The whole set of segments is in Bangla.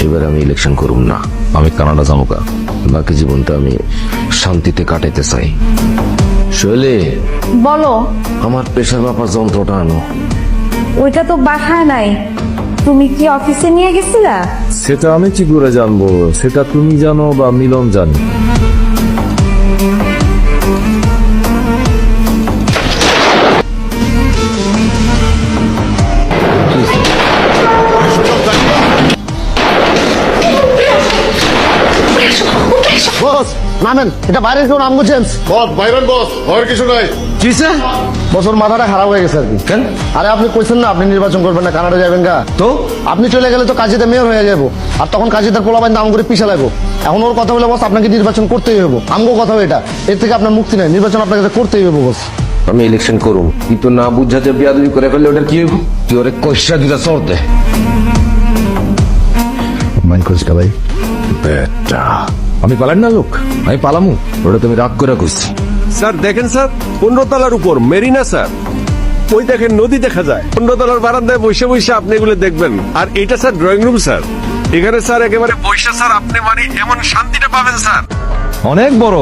এবার আমি ইলেকশন করুম না। আমি কানাডা যাব কা বাকি জীবনটা আমি শান্তিতে কাটাইতে চাই। শৈলে বলো। আমার পেশার ব্যাপার যন্ত্রটা আনো। ওইটা তো বাসায় নাই। তুমি কি অফিসে নিয়ে গেছিলা? সেটা আমি কি করে জানব? সেটা তুমি জানো বা মিলন জানে। বস নামেন এটা বাইরের কেউ নামবো জেমস বস বাইরন বস ভয়ের কিছু নাই। কিসে বছর মাথাটা খারাপ হয়ে গেছে আর কি। কেন? আরে আপনি কইছেন না আপনি নির্বাচন করবেন না কানাডা যাবেন গা। তো? আপনি চলে গেলে তো কাজীতে মেয়র হয়ে যাব। আর তখন কাজীদের পোলাবাইন দাম করে পিছা লাগবো। এখন ওর কথা বলে বস আপনাকে নির্বাচন করতেই হব। আমগো কথা এটা। এর থেকে আপনার মুক্তি নেই। নির্বাচন আপনাকে করতেই হবে বস। আমি ইলেকশন করুম। কিন্তু না বুঝা যে বিয়াদবি করে ফেললে ওটা কি হইব? তুই ওরে কষা দিতে চড়তে মাইন্ড করিস ভাই? বেটা। আমি পালান না লোক। আমি পালামু। ওটা তুমি রাগ করে কইছি। স্যার দেখেন স্যার পনেরো তলার উপর মেরিনা স্যার। ওই দেখেন নদী দেখা যায়। পনেরো তলার বারান্দায় বসে বসে আপনি এগুলো দেখবেন। আর এটা স্যার ড্রয়িং রুম স্যার। এখানে স্যার একেবারে বৈশা স্যার আপনি মানে এমন শান্তিটা পাবেন স্যার। অনেক বড়।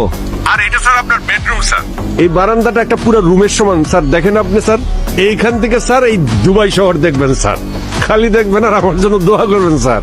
আর এটা স্যার আপনার বেডরুম স্যার। এই বারান্দাটা একটা পুরো রুমের সমান স্যার। দেখেন আপনি স্যার এইখান থেকে স্যার এই দুবাই শহর দেখবেন স্যার। খালি দেখবেন আর আমার জন্য দোয়া করবেন স্যার।